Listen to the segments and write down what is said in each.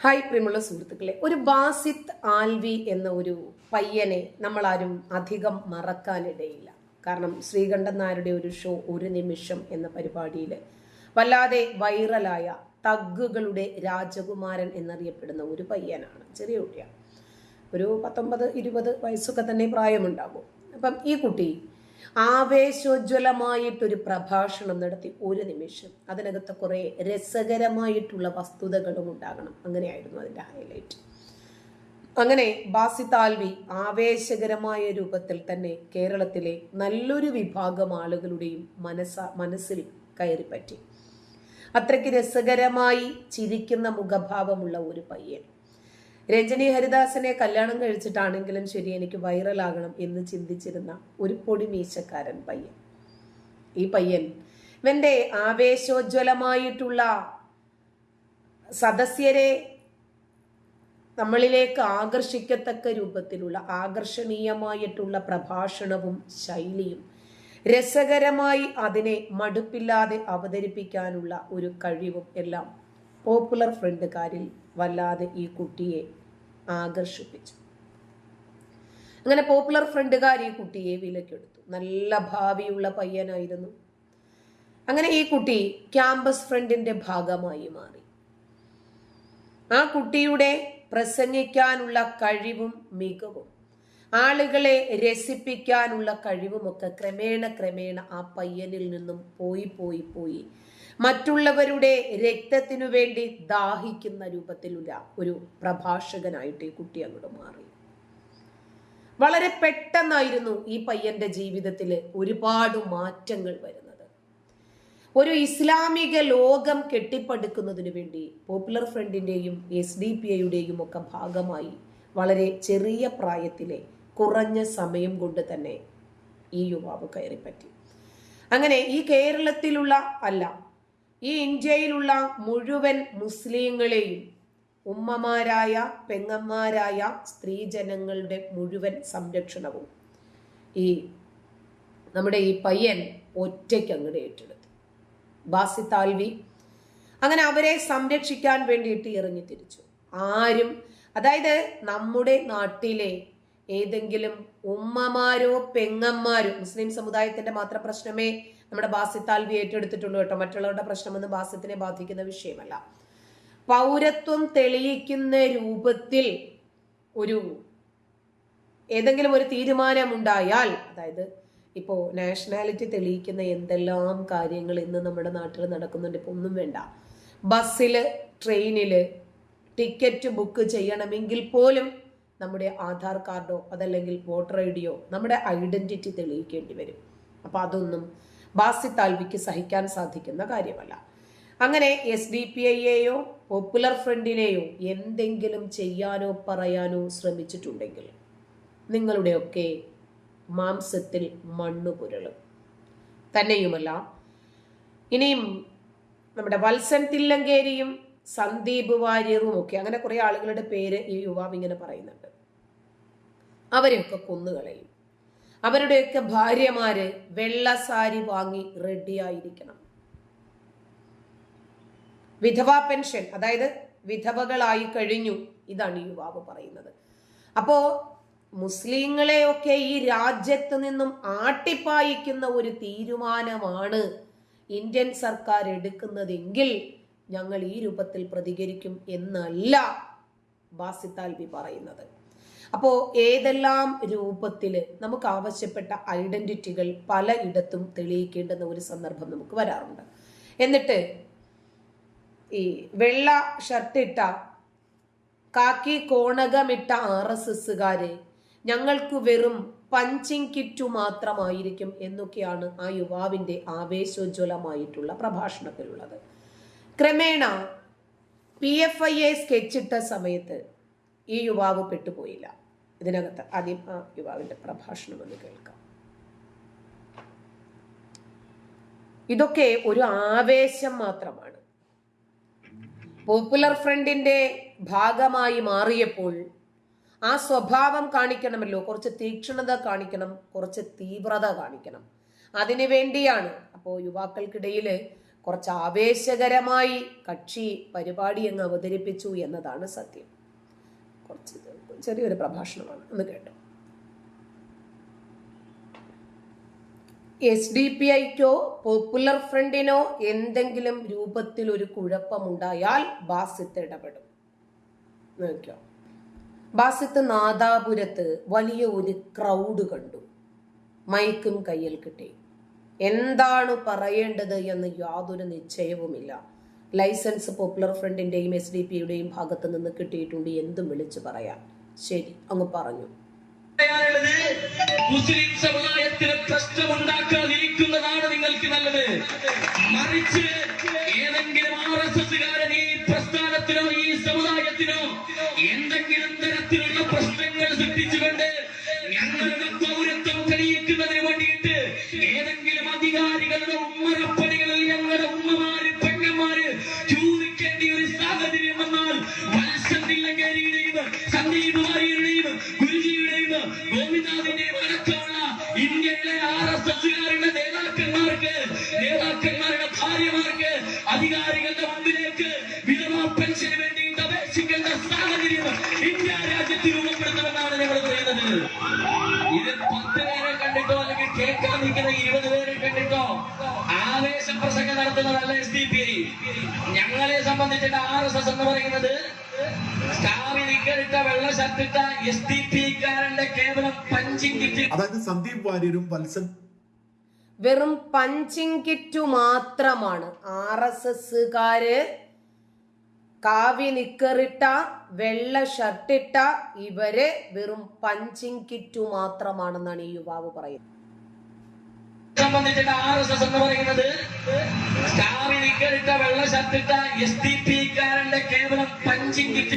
Hi പ്രിയമുള്ള സുഹൃത്തുക്കളെ ഒരു ബാസിത്ത് ആൽവി എന്ന ഒരു പയ്യനെ നമ്മളാരും അധികം മറക്കാനിടയില്ല. കാരണം ശ്രീകണ്ഠൻ നായരുടെ ഒരു ഷോ ഒരു നിമിഷം എന്ന പരിപാടിയിൽ വല്ലാതെ വൈറലായ തഗ്ഗുകളുടെ രാജകുമാരൻ എന്നറിയപ്പെടുന്ന ഒരു പയ്യനാണ് ചെറിയ കുട്ടിയാണ്. ഒരു പത്തൊമ്പത് ഇരുപത് വയസ്സൊക്കെ തന്നെ പ്രായമുണ്ടാകും. അപ്പം ഈ കുട്ടി ആവേശോജ്വലമായിട്ടൊരു പ്രഭാഷണം നടത്തി ഒരു നിമിഷം. അതിനകത്ത് കുറേ രസകരമായിട്ടുള്ള വസ്തുതകളും ഉണ്ടാകണം. അങ്ങനെയായിരുന്നു അതിന്റെ ഹൈലൈറ്റ് അങ്ങനെ ബാസി താൽവി ആവേശകരമായ രൂപത്തിൽ തന്നെ കേരളത്തിലെ നല്ലൊരു വിഭാഗം ആളുകളുടെയും മനസ്സ മനസ്സിൽ കയറിപ്പറ്റി. അത്രയ്ക്ക് രസകരമായി ചിരിക്കുന്ന മുഖഭാവമുള്ള ഒരു പയ്യൻ. രഞ്ജനി ഹരിദാസനെ കല്യാണം കഴിച്ചിട്ടാണെങ്കിലും ശരി എനിക്ക് വൈറലാകണം എന്ന് ചിന്തിച്ചിരുന്ന ഒരു പൊടി മീശക്കാരൻ പയ്യൻ. ഈ പയ്യൻ ഇവന്റെ ആവേശോജ്വലമായിട്ടുള്ള സദസ്യരെ നമ്മളിലേക്ക് ആകർഷിക്കത്തക്ക രൂപത്തിലുള്ള ആകർഷണീയമായിട്ടുള്ള പ്രഭാഷണവും ശൈലിയും രസകരമായി അതിനെ മടുപ്പില്ലാതെ അവതരിപ്പിക്കാനുള്ള ഒരു കഴിവും എല്ലാം പോപ്പുലർ ഫ്രണ്ടുകാരിൽ വല്ലാതെ ഈ കുട്ടിയെ ആകർഷിപ്പിച്ചു. അങ്ങനെ പോപ്പുലർ ഫ്രണ്ടുകാർ ഈ കുട്ടിയെ വിലക്കെടുത്തു നല്ല ഭാവിയുള്ള പയ്യനായിരുന്നു. അങ്ങനെ ഈ കുട്ടി ക്യാമ്പസ് ഫ്രണ്ടിന്റെ ഭാഗമായി മാറി. ആ കുട്ടിയുടെ പ്രസംഗിക്കാനുള്ള കഴിവും മികവും ആളുകളെ രസിപ്പിക്കാനുള്ള കഴിവുമൊക്കെ ക്രമേണ ക്രമേണ ആ പയ്യനിൽ നിന്നും പോയി പോയി പോയി മറ്റുള്ളവരുടെ രക്തത്തിനു വേണ്ടി ദാഹിക്കുന്ന രൂപത്തിലുള്ള ഒരു പ്രഭാഷകനായിട്ട് ഈ കുട്ടി അങ്ങോട്ട് മാറി. വളരെ പെട്ടെന്നായിരുന്നു ഈ പയ്യന്റെ ജീവിതത്തിൽ ഒരുപാട് മാറ്റങ്ങൾ വരുന്നത്. ഒരു ഇസ്ലാമിക ലോകം കെട്ടിപ്പടുക്കുന്നതിന് വേണ്ടി പോപ്പുലർ ഫ്രണ്ടിന്റെയും എസ് ഡി പി ഐയുടെയും ഒക്കെ ഭാഗമായി വളരെ ചെറിയ പ്രായത്തിലെ കുറഞ്ഞ സമയം കൊണ്ട് തന്നെ ഈ യുവാവ് കയറിപ്പറ്റി. അങ്ങനെ ഈ കേരളത്തിലുള്ള അല്ല ഈ ഇന്ത്യയിലുള്ള മുഴുവൻ മുസ്ലിങ്ങളെയും ഉമ്മമാരായ പെങ്ങന്മാരായ സ്ത്രീജനങ്ങളുടെ മുഴുവൻ സംരക്ഷണവും ഈ നമ്മുടെ ഈ പയ്യൻ ഒറ്റയ്ക്ക് അങ്ങോട്ട് ഏറ്റെടുത്തു. ബാസി താൽവി അങ്ങനെ അവരെ സംരക്ഷിക്കാൻ വേണ്ടിയിട്ട് ഇറങ്ങി തിരിച്ചു. ആരും അതായത് നമ്മുടെ നാട്ടിലെ ഏതെങ്കിലും ഉമ്മമാരോ പെങ്ങന്മാരോ മുസ്ലിം സമുദായത്തിന്റെ മാത്രം പ്രശ്നമേ നമ്മുടെ ബാസിത്താൽവി ഏറ്റെടുത്തിട്ടുള്ളൂ കേട്ടോ. മറ്റുള്ളവരുടെ പ്രശ്നമൊന്നും ബാസ്യത്തിനെ ബാധിക്കുന്ന വിഷയമല്ല. പൗരത്വം തെളിയിക്കുന്ന രൂപത്തിൽ ഒരു ഏതെങ്കിലും ഒരു തീരുമാനമുണ്ടായാൽ അതായത് ഇപ്പോൾ നാഷണാലിറ്റി തെളിയിക്കുന്ന എന്തെല്ലാം കാര്യങ്ങൾ ഇന്ന് നമ്മുടെ നാട്ടിൽ നടക്കുന്നുണ്ട് ഇപ്പോൾ ഒന്നും വേണ്ട. ബസ്സിൽ ട്രെയിനിൽ ടിക്കറ്റ് ബുക്ക് ചെയ്യണമെങ്കിൽ പോലും നമ്മുടെ ആധാർ കാർഡോ അതല്ലെങ്കിൽ വോട്ടർ ഐ ഡിയോ നമ്മുടെ ഐഡന്റിറ്റി തെളിയിക്കേണ്ടി വരും. അപ്പോൾ അതൊന്നും ബാസി താൽവിക്ക് സഹിക്കാൻ സാധിക്കുന്ന കാര്യമല്ല. അങ്ങനെ എസ് ഡി പി ഐയെയോ പോപ്പുലർ ഫ്രണ്ടിനെയോ എന്തെങ്കിലും ചെയ്യാനോ പറയാനോ ശ്രമിച്ചിട്ടുണ്ടെങ്കിൽ നിങ്ങളുടെയൊക്കെ മാംസത്തിൽ മണ്ണു പുരളും. തന്നെയുമല്ല ഇനിയും നമ്മുടെ വത്സൻ തില്ലങ്കേരിയും സന്ദീപ് വാര്യറും ഒക്കെ അങ്ങനെ കുറെ ആളുകളുടെ പേര് ഈ യുവാവ് ഇങ്ങനെ പറയുന്നുണ്ട്. അവരെയൊക്കെ കൊന്നുകളയും. അവരുടെയൊക്കെ ഭാര്യമാര് വെള്ള സാരി വാങ്ങി റെഡിയായിരിക്കണം. വിധവാ പെൻഷൻ അതായത് വിധവകളായി കഴിഞ്ഞു ഇതാണ് യുവാവ് പറയുന്നത്. അപ്പോ മുസ്ലിങ്ങളെയൊക്കെ ഈ രാജ്യത്ത് നിന്നും ആട്ടിപ്പായിക്കുന്ന ഒരു തീരുമാനമാണ് ഇന്ത്യൻ സർക്കാർ എടുക്കുന്നതെങ്കിൽ ഞങ്ങൾ ഈ രൂപത്തിൽ പ്രതികരിക്കും എന്നല്ല ബാസിത്താൽബി പറയുന്നത്. അപ്പോൾ ഏതെല്ലാം രൂപത്തിൽ നമുക്ക് ആവശ്യപ്പെട്ട ഐഡന്റിറ്റികൾ പലയിടത്തും തെളിയിക്കേണ്ടുന്ന ഒരു സന്ദർഭം നമുക്ക് വരാറുണ്ട്. എന്നിട്ട് ഈ വെള്ള ഷർട്ടിട്ട കാക്കി കോണകമിട്ട ആർ എസ് എസ്സുകാരെ ഞങ്ങൾക്ക് വെറും പഞ്ചിങ് കിറ്റു മാത്രമായിരിക്കും എന്നൊക്കെയാണ് ആ യുവാവിന്റെ ആവേശോജ്വലമായിട്ടുള്ള പ്രഭാഷണത്തിലുള്ളത്. ക്രമേണ പി എഫ് ഐ എ സ്കെച്ചിട്ട സമയത്ത് ഈ യുവാവ് പെട്ടുപോയില്ല. ഇതിനകത്ത് ആദ്യം ആ യുവാവിന്റെ പ്രഭാഷണം ഒന്ന് കേൾക്കാം. ഇതൊക്കെ ഒരു ആവേശം മാത്രമാണ്. പോപ്പുലർ ഫ്രണ്ടിന്റെ ഭാഗമായി മാറിയപ്പോൾ ആ സ്വഭാവം കാണിക്കണമല്ലോ. കുറച്ച് തീക്ഷണത കാണിക്കണം കുറച്ച് തീവ്രത കാണിക്കണം. അതിനു വേണ്ടിയാണ് അപ്പോൾ യുവാക്കൾക്കിടയിൽ കുറച്ച് ആവേശകരമായി കക്ഷി പരിപാടി അങ്ങ് അവതരിപ്പിച്ചു എന്നതാണ് സത്യം. കുറച്ച് ചെറിയൊരു പ്രഭാഷണമാണ്. ഒന്ന് കേട്ടു. എസ് ഡി പി ഐക്കോ പോപ്പുലർ ഫ്രണ്ടിനോ എന്തെങ്കിലും രൂപത്തിൽ ഒരു കുഴപ്പമുണ്ടായാൽ ബാസിത്ത് ഇടപെടും. നോക്കിയോ. ബാസിത്ത് നാദാപുരത്ത് വലിയ ഒരു ക്രൗഡ് കണ്ടു. മൈക്കും കയ്യിൽ കിട്ടി. എന്താണ് പറയേണ്ടത് എന്ന് യാതൊരു നിശ്ചയവുമില്ല. ലൈസൻസ് പോപ്പുലർ ഫ്രണ്ടിന്റെയും എസ് ഡി പിയുടെയും ഭാഗത്ത് നിന്ന് കിട്ടിയിട്ടുണ്ട്. എന്തും വിളിച്ചു പറയാം. ശരി അങ്ങ് പറഞ്ഞു. മുസ്ലിം സമുദായത്തിന് പ്രശ്നമുണ്ടാക്കാതിരിക്കുന്നതാണ് നിങ്ങൾക്ക് നല്ലത്. മറിച്ച് ഏതെങ്കിലും ആർ എസ് എസ്സുകാരൻ ആർ എസ് നേതാക്കന്മാർക്ക് നേതാക്കന്മാരുടെ ഭാര്യമാർക്ക് അധികാരികളുടെ മുമ്പിലേക്ക് വിധവാ പെൻഷന് വേണ്ടിയിട്ട് അപേക്ഷിക്കേണ്ട സാഹചര്യം ഇന്ത്യ രാജ്യത്ത് രൂപപ്പെടുത്തണമെന്നാണ് ഞങ്ങൾ പറയുന്നത്. ഇത് പത്ത് പേരെ കണ്ടിട്ടോ അല്ലെങ്കിൽ കേൾക്കാൻ നിൽക്കുന്ന ഇരുപത് പേരെ കണ്ടിട്ടോ? ആവേശ പ്രസംഗം നടത്തുന്നതല്ല എസ് ഡി പി ഞങ്ങളെ സംബന്ധിച്ചിട്ട് ആർ എസ് എസ് എന്ന് പറയുന്നത് സ്റ്റാർ നിക്കറിട്ട വെള്ള ഷർട്ടിട്ട എസ് ഡി പി കാരന്റെ കേവലം പഞ്ചിങ് കിറ്റ് അതായത് സന്ദീപ് വാര്യരും വത്സൻ വെറും പഞ്ചിങ് കിറ്റു മാത്രമാണ്. ആർ എസ് എസ്സുകാര് കാവി നിക്കറിട്ട വെള്ള ഷർട്ടിട്ട ഇവർ വെറും പഞ്ചിങ് കിറ്റു മാത്രമാണെന്നാണ് ഈ യുവാവ് പറയുന്നത്. സംബന്ധിച്ചിട്ട് ആർ എസ് എസ് എന്ന് പറയുന്നത്.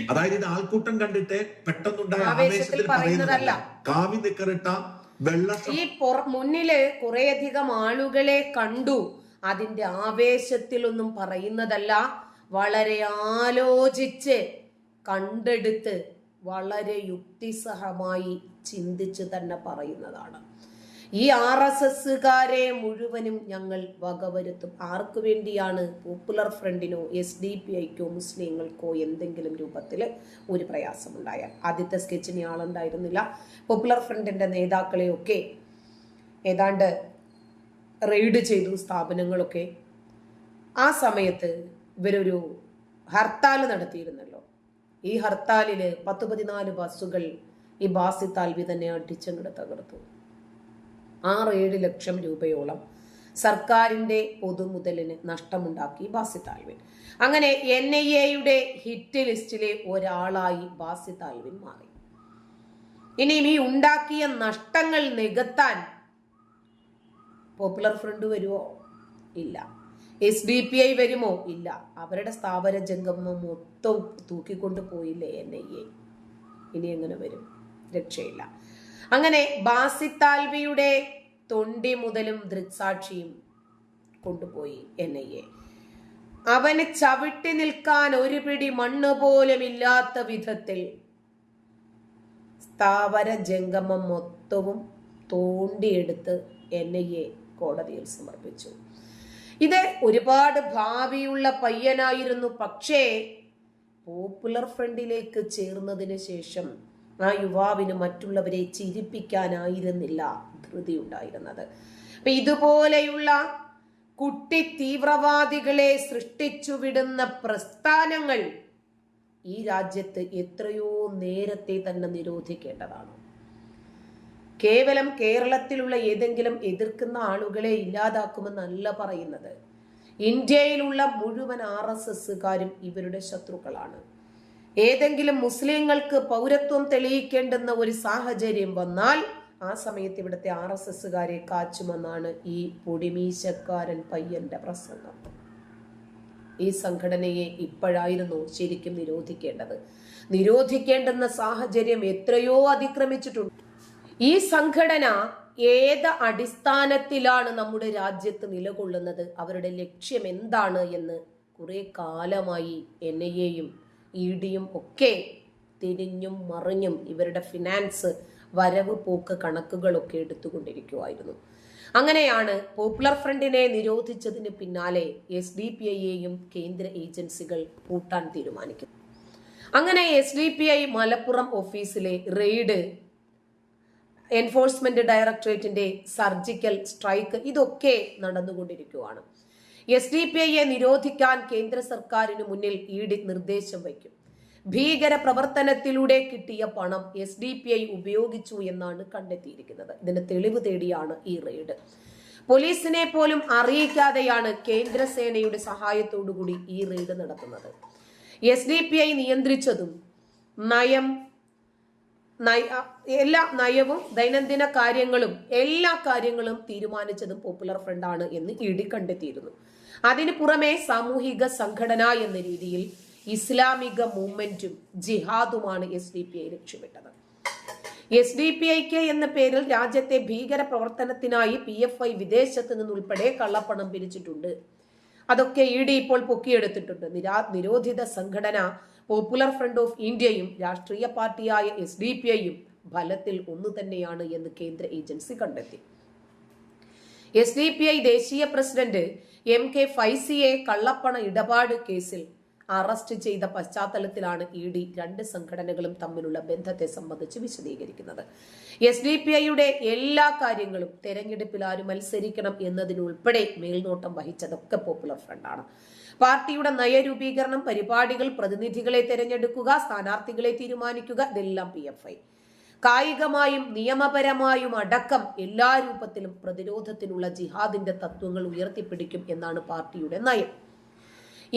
അതായത് ഇത് ആൾക്കൂട്ടം കണ്ടിട്ട് പെട്ടെന്നുണ്ടായ ആവേശത്തിൽ പറയുന്നതല്ല. കാവി നിക്കറിട്ട വെള്ള ഈ മുന്നിൽ കുറേയധികം ആളുകളെ കണ്ടു. അതിന്റെ ആവേശത്തിലൊന്നും പറയുന്നതല്ല. വളരെ ആലോചിച്ച് കണ്ടെടുത്ത് വളരെ യുക്തിസഹമായി ചിന്തിച്ച് തന്നെ പറയുന്നതാണ്. ഈ ആർ എസ് എസ്സുകാരെ മുഴുവനും ഞങ്ങൾ വകവരുത്തും. ആർക്കു വേണ്ടിയാണ് പോപ്പുലർ ഫ്രണ്ടിനോ എസ് ഡി പി ഐക്കോ മുസ്ലിങ്ങൾക്കോ എന്തെങ്കിലും രൂപത്തിൽ ഒരു പ്രയാസമുണ്ടായാൽ? ആദ്യത്തെ സ്കെച്ചിന് ആളുണ്ടായിരുന്നില്ല. പോപ്പുലർ ഫ്രണ്ടിന്റെ നേതാക്കളെയൊക്കെ ഏതാണ്ട് റെയ്ഡ് ചെയ്തു സ്ഥാപനങ്ങളൊക്കെ. ആ സമയത്ത് ഇവരൊരു ഹർത്താൽ നടത്തിയിരുന്നല്ലോ. ഈ ഹർത്താലിൽ പത്ത് പതിനാല് ബസ്സുകൾ ഈ ബാസി താൽവി തന്നെ അടിച്ചങ്ങട് തകർത്തു. ആറ് ഏഴ് ലക്ഷം രൂപയോളം സർക്കാരിന്റെ പൊതുമുതലിന് നഷ്ടമുണ്ടാക്കി ബാസി താൽവിൻ അങ്ങനെ എൻ ഐ എയുടെ ഹിറ്റ് ലിസ്റ്റിലെ ഒരാളായി ബാസി താൽവിൻ മാറി. ഇനിയും ഈ ഉണ്ടാക്കിയ നഷ്ടങ്ങൾ നികത്താൻ പോപ്പുലർ ഫ്രണ്ട് വരുമോ ഇല്ല. എസ് ഡി പി ഐ വരുമോ? ഇല്ല. അവരുടെ സ്ഥാപന ജംഗമം മൊത്തം തൂക്കിക്കൊണ്ട് പോയില്ലേ എൻ ഐ എ? ഇനി എങ്ങനെ വരും? രക്ഷയില്ല. അങ്ങനെ ബാസിത്താൽവിയുടെ തൊണ്ടി മുതലും ദൃക്സാക്ഷിയും കൊണ്ടുപോയി ഐ അവന് ചവിട്ടി നിൽക്കാൻ ഒരു പിടി മണ്ണ് പോലും ഇല്ലാത്ത വിധത്തിൽ സ്ഥാവര ജംഗമം മൊത്തവും തോണ്ടിയെടുത്ത് എൻ ഐ എ കോടതിയിൽ സമർപ്പിച്ചു. ഇത് ഒരുപാട് ഭാവിയുള്ള പയ്യനായിരുന്നു. പക്ഷേ പോപ്പുലർ ഫ്രണ്ടിലേക്ക് ചേർന്നതിന് ശേഷം ആ യുവാവിന് മറ്റുള്ളവരെ ചിരിപ്പിക്കാനായിരുന്നില്ല ധൃതി ഉണ്ടായിരുന്നത് അപ്പൊ ഇതുപോലെയുള്ള കുട്ടി തീവ്രവാദികളെ സൃഷ്ടിച്ചു വിടുന്ന പ്രസ്ഥാനങ്ങൾ ഈ രാജ്യത്ത് എത്രയോ നേരത്തെ തന്നെ നിരോധിക്കേണ്ടതാണ്. കേവലം കേരളത്തിലുള്ള ഏതെങ്കിലും എതിർക്കുന്ന ആളുകളെ ഇല്ലാതാക്കുമെന്നല്ല പറയുന്നത്. ഇന്ത്യയിലുള്ള മുഴുവൻ ആർ എസ് എസ്സുകാരും ഇവരുടെ ശത്രുക്കളാണ്. ഏതെങ്കിലും മുസ്ലിങ്ങൾക്ക് പൗരത്വം തെളിയിക്കേണ്ടുന്ന ഒരു സാഹചര്യം വന്നാൽ ആ സമയത്ത് ഇവിടുത്തെ ആർ എസ് എസ്സുകാരെ കാച്ചുമെന്നാണ് ഈ പൊടിമീശക്കാരൻ പയ്യന്റെ പ്രസംഗം. ഈ സംഘടനയെ ഇപ്പോഴായിരുന്നു ശരിക്കും നിരോധിക്കേണ്ടത്. നിരോധിക്കേണ്ടുന്ന സാഹചര്യം എത്രയോ അതിക്രമിച്ചിട്ടുണ്ട്. ഈ സംഘടന ഏത് അടിസ്ഥാനത്തിലാണ് നമ്മുടെ രാജ്യത്ത് നിലകൊള്ളുന്നത്? അവരുടെ ലക്ഷ്യം എന്താണ് എന്ന് കുറെ കാലമായി എയും ഇ ഡിയും ഒക്കെ തിരിഞ്ഞും മറിഞ്ഞും ഇവരുടെ ഫിനാൻസ് വരവ് പോക്ക് കണക്കുകളൊക്കെ എടുത്തുകൊണ്ടിരിക്കുമായിരുന്നു അങ്ങനെയാണ് പോപ്പുലർ ഫ്രണ്ടിനെ നിരോധിച്ചതിന് പിന്നാലെ എസ് ഡി പി ഐയെയും കേന്ദ്ര ഏജൻസികൾ പൂട്ടാൻ തീരുമാനിക്കുന്നു അങ്ങനെ S D P I Malappuram ഓഫീസിലെ റെയ്ഡ് എൻഫോഴ്സ്മെന്റ് ഡയറക്ടറേറ്റിന്റെ സർജിക്കൽ സ്ട്രൈക്ക് ഇതൊക്കെ നടന്നുകൊണ്ടിരിക്കുകയാണ് എസ് ഡി പി ഐയെ നിരോധിക്കാൻ കേന്ദ്ര സർക്കാരിന് മുന്നിൽ ഇ ഡി നിർദ്ദേശം വയ്ക്കും. ഭീകര പ്രവർത്തനത്തിലൂടെ കിട്ടിയ പണം എസ് ഡി പി ഐ ഉപയോഗിച്ചു എന്നാണ് കണ്ടെത്തിയിരിക്കുന്നത്. ഇതിന് തെളിവ് തേടിയാണ് ഈ റെയ്ഡ്. പോലീസിനെ പോലും അറിയിക്കാതെയാണ് കേന്ദ്രസേനയുടെ സഹായത്തോടുകൂടി ഈ റെയ്ഡ് നടത്തുന്നത്. എസ് ഡി പി ഐ നിയന്ത്രിച്ചതും നയം നയ- എല്ലാ നയവും ദൈനംദിന കാര്യങ്ങളും എല്ലാ കാര്യങ്ങളും തീരുമാനിച്ചതും പോപ്പുലർ ഫ്രണ്ടാണ് എന്ന് ഇ ഡി കണ്ടെത്തിയിരുന്നു. അതിനു പുറമെ സാമൂഹിക സംഘടന എന്ന രീതിയിൽ ഇസ്ലാമിക മൂവ്മെന്റും ജിഹാദുമാണ് എസ് ഡി പി ഐ ലക്ഷ്യമിട്ടത്. എസ് ഡി പി ഐക്ക് എന്ന പേരിൽ രാജ്യത്തെ ഭീകര പ്രവർത്തനത്തിനായി പി എഫ് ഐ വിദേശത്ത് നിന്നുൾപ്പെടെ കള്ളപ്പണം പിരിച്ചിട്ടുണ്ട്. അതൊക്കെ ഇ ഡി ഇപ്പോൾ പൊക്കിയെടുത്തിട്ടുണ്ട്. നിരാ നിരോധിത സംഘടന പോപ്പുലർ ഫ്രണ്ട് ഓഫ് ഇന്ത്യയും രാഷ്ട്രീയ പാർട്ടിയായ എസ് ഡി പി ഐയും ഫലത്തിൽ ഒന്നു തന്നെയാണ് എന്ന് കേന്ദ്ര ഏജൻസി കണ്ടെത്തി. എസ് ഡി പി ഐ ദേശീയ പ്രസിഡന്റ് എം കെ ഫൈസിയെ കള്ളപ്പണ ഇടപാട് കേസിൽ അറസ്റ്റ് ചെയ്ത പശ്ചാത്തലത്തിലാണ് ഇ ഡി രണ്ട് സംഘടനകളും തമ്മിലുള്ള ബന്ധത്തെ സംബന്ധിച്ച് വിശദീകരിക്കുന്നത്. എസ് ഡി പി ഐയുടെ എല്ലാ കാര്യങ്ങളും തെരഞ്ഞെടുപ്പിൽ ആര് മത്സരിക്കണം എന്നതിനുൾപ്പെടെ മേൽനോട്ടം വഹിച്ചതൊക്കെ പോപ്പുലർ ഫ്രണ്ടാണ് പാർട്ടിയുടെ നയരൂപീകരണം പരിപാടികൾ പ്രതിനിധികളെ തെരഞ്ഞെടുക്കുക സ്ഥാനാർത്ഥികളെ തീരുമാനിക്കുക ഇതെല്ലാം പി എഫ് ഐ. കായികമായും നിയമപരമായും അടക്കം എല്ലാ രൂപത്തിലും പ്രതിരോധത്തിനുള്ള ജിഹാദിന്റെ തത്വങ്ങൾ ഉയർത്തിപ്പിടിക്കും എന്നാണ് പാർട്ടിയുടെ നയം.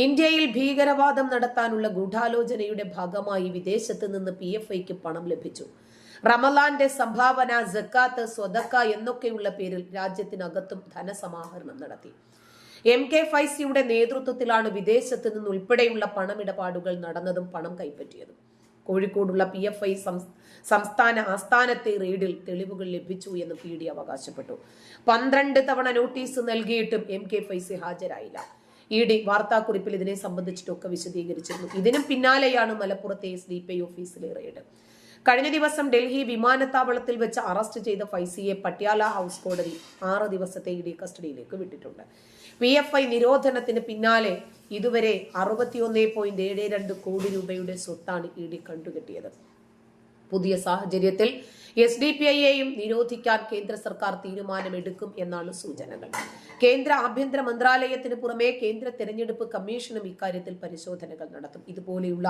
ഇന്ത്യയിൽ ഭീകരവാദം നടത്താനുള്ള ഗൂഢാലോചനയുടെ ഭാഗമായി വിദേശത്ത് നിന്ന് പി എഫ് ഐക്ക് പണം ലഭിച്ചു. റമലാന്റെ സംഭാവന ജക്കാത്ത് സ്വതക്ക എന്നൊക്കെയുള്ള പേരിൽ രാജ്യത്തിനകത്തും ധനസമാഹരണം നടത്തി. എം കെ ഫൈസിയുടെ നേതൃത്വത്തിലാണ് വിദേശത്ത് നിന്ന് ഉൾപ്പെടെയുള്ള പണമിടപാടുകൾ നടന്നതും പണം കൈപ്പറ്റിയതും. കോഴിക്കോടുള്ള പി എഫ് ഐ സംസ്ഥാന ആസ്ഥാനത്തെ റെയ്ഡിൽ തെളിവുകൾ ലഭിച്ചു എന്ന് പി ഡി അവകാശപ്പെട്ടു. പന്ത്രണ്ട് തവണ നോട്ടീസ് നൽകിയിട്ടും എം കെ ഫൈസി ഹാജരായില്ല. ഇ ഡി വാർത്താക്കുറിപ്പിൽ ഇതിനെ സംബന്ധിച്ചിട്ടൊക്കെ വിശദീകരിച്ചിരുന്നു. ഇതിനും പിന്നാലെയാണ് മലപ്പുറത്തെ എസ് ഡി പി ഓഫീസിലെ റെയ്ഡ്. കഴിഞ്ഞ ദിവസം ഡൽഹി വിമാനത്താവളത്തിൽ വെച്ച് അറസ്റ്റ് ചെയ്ത ഫൈസിയെ പട്യാല ഹൗസ് കോടതി ആറ് ദിവസത്തെ ഇ ഡി കസ്റ്റഡിയിലേക്ക് വിട്ടിട്ടുണ്ട്. പി എഫ് ഐ നിരോധനത്തിന് പിന്നാലെ ഇതുവരെ അറുപത്തിയൊന്ന് പോയിന്റ് ഏഴ് രണ്ട് കോടി രൂപയുടെ സ്വത്താണ് ഇ ഡി കണ്ടുകെട്ടിയത്. പുതിയ സാഹചര്യത്തിൽ എസ് ഡി പി ഐയെയും നിരോധിക്കാൻ കേന്ദ്ര സർക്കാർ തീരുമാനമെടുക്കും എന്നാണ് സൂചനകൾ. കേന്ദ്ര ആഭ്യന്തര മന്ത്രാലയത്തിന് പുറമെ കേന്ദ്ര തെരഞ്ഞെടുപ്പ് കമ്മീഷനും ഇക്കാര്യത്തിൽ പരിശോധനകൾ നടത്തും. ഇതുപോലെയുള്ള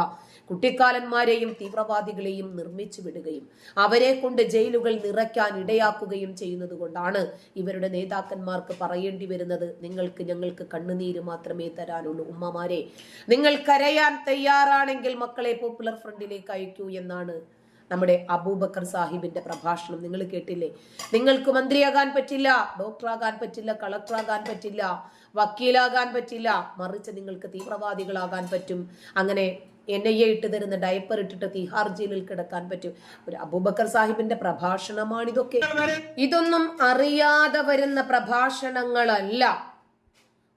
കുട്ടിക്കാലന്മാരെയും തീവ്രവാദികളെയും നിർമ്മിച്ചു വിടുകയും അവരെ കൊണ്ട് ജയിലുകൾ നിറയ്ക്കാൻ ഇടയാക്കുകയും ചെയ്യുന്നത് കൊണ്ടാണ് ഇവരുടെ നേതാക്കന്മാർക്ക് പറയേണ്ടി വരുന്നത് നിങ്ങൾക്ക് ഞങ്ങൾക്ക് കണ്ണുനീര് മാത്രമേ തരാനുള്ളൂ ഉമ്മമാരെ. നിങ്ങൾ കരയാൻ തയ്യാറാണെങ്കിൽ മക്കളെ പോപ്പുലർ ഫ്രണ്ടിലേക്ക് അയക്കൂ എന്നാണ് നമ്മുടെ അബൂബക്കർ സാഹിബിന്റെ പ്രഭാഷണം നിങ്ങൾ കേട്ടില്ലേ? നിങ്ങൾക്ക് മന്ത്രിയാകാൻ പറ്റില്ല ഡോക്ടറാകാൻ പറ്റില്ല കളക്ടറാകാൻ പറ്റില്ല വക്കീലാകാൻ പറ്റില്ല. മറിച്ച് നിങ്ങൾക്ക് തീവ്രവാദികളാകാൻ പറ്റും. അങ്ങനെ എൻ ഐ എ ഇട്ട് തരുന്ന ഡയപ്പർ ഇട്ടിട്ട് തിഹാർ ജയിലിൽ കിടക്കാൻ പറ്റും. ഒരു അബൂബക്കർ സാഹിബിന്റെ പ്രഭാഷണമാണിതൊക്കെ ഇതൊന്നും അറിയാതെ വരുന്ന പ്രഭാഷണങ്ങളല്ല.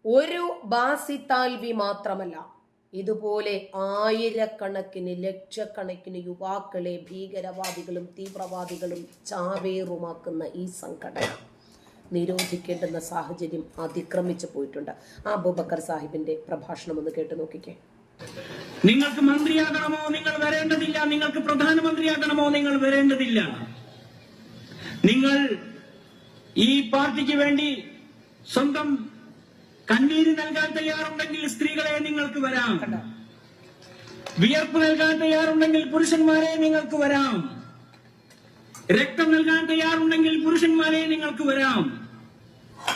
ഒരു ബാസിത്താൽവി മാത്രമല്ല. ഇതുപോലെ ആയിരക്കണക്കിന് ലക്ഷക്കണക്കിന് യുവാക്കളെ ഭീകരവാദികളും തീവ്രവാദികളും ചാവേറുമാക്കുന്ന ഈ സംഘടന നിരോധിക്കേണ്ടുന്ന സാഹചര്യം അതിക്രമിച്ചു പോയിട്ടുണ്ട്. ആ അബൂബക്കർ സാഹിബിന്റെ പ്രഭാഷണം ഒന്ന് കേട്ട് നോക്കിക്കേ. നിങ്ങൾക്ക് മന്ത്രിയാകണമോ നിങ്ങൾ വരേണ്ടതില്ല? നിങ്ങൾക്ക് പ്രധാനമന്ത്രിയാകണമോ നിങ്ങൾ വരേണ്ടതില്ല? നിങ്ങൾ ഈ പാർട്ടിക്ക് വേണ്ടി സ്വന്തം കണ്ണീര് നൽകാൻ തയ്യാറുണ്ടെങ്കിൽ സ്ത്രീകളെ നിങ്ങൾക്ക് വരാം. വിയർപ്പ് നൽകാൻ തയ്യാറുണ്ടെങ്കിൽ പുരുഷന്മാരെ നിങ്ങൾക്ക് വരാം. രക്തം നൽകാൻ തയ്യാറുണ്ടെങ്കിൽ പുരുഷന്മാരെ നിങ്ങൾക്ക് വരാം.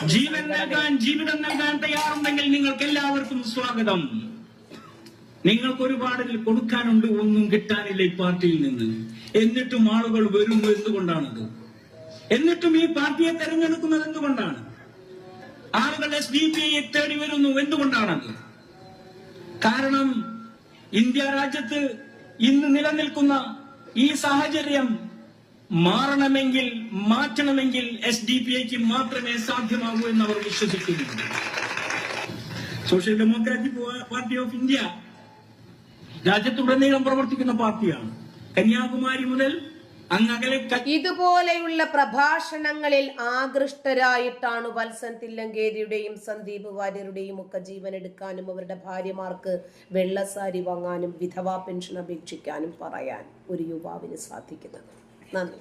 ജീവൻ നൽകാൻ ജീവിതം നൽകാൻ തയ്യാറുണ്ടെങ്കിൽ നിങ്ങൾക്ക് എല്ലാവർക്കും സ്വാഗതം. നിങ്ങൾക്ക് ഒരുപാട് കൊടുക്കാനുണ്ട് ഒന്നും കിട്ടാനില്ല ഈ പാർട്ടിയിൽ നിന്ന്. എന്നിട്ടും ആളുകൾ വരുന്നു എന്തുകൊണ്ടാണത്? എന്നിട്ടും ഈ പാർട്ടിയെ തെരഞ്ഞെടുക്കുന്നത് എന്തുകൊണ്ടാണ്? ആളുകൾ എസ് ഡി പി ഐയെ തേടി വരുന്നു എന്തുകൊണ്ടാണത് കാരണം ഇന്ത്യ രാജ്യത്ത് ഇന്ന് നിലനിൽക്കുന്ന ഈ സാഹചര്യം മാറണമെങ്കിൽ മാറ്റണമെങ്കിൽ എസ് ഡി പി ഐക്ക് മാത്രമേ സാധ്യമാകൂ എന്ന് അവർ വിശ്വസിക്കുന്നു Social Democratic Party of India രാജ്യത്തുടനീളം പ്രവർത്തിക്കുന്ന പാർട്ടിയാണ്. കന്യാകുമാരി മുതൽ ഇതുപോലെയുള്ള പ്രഭാഷണങ്ങളിൽ ആകൃഷ്ടരായിട്ടാണ് വത്സൻ തില്ലങ്കേരിയുടെയും സന്ദീപ് വാര്യരുടെയും ഒക്കെ ജീവൻ എടുക്കാനും അവരുടെ ഭാര്യമാർക്ക് വെള്ളസാരി വാങ്ങാനും വിധവാ പെൻഷൻ അപേക്ഷിക്കാനും പറയാൻ ഒരു യുവാവിന് സാധിക്കുന്നത്. നന്ദി.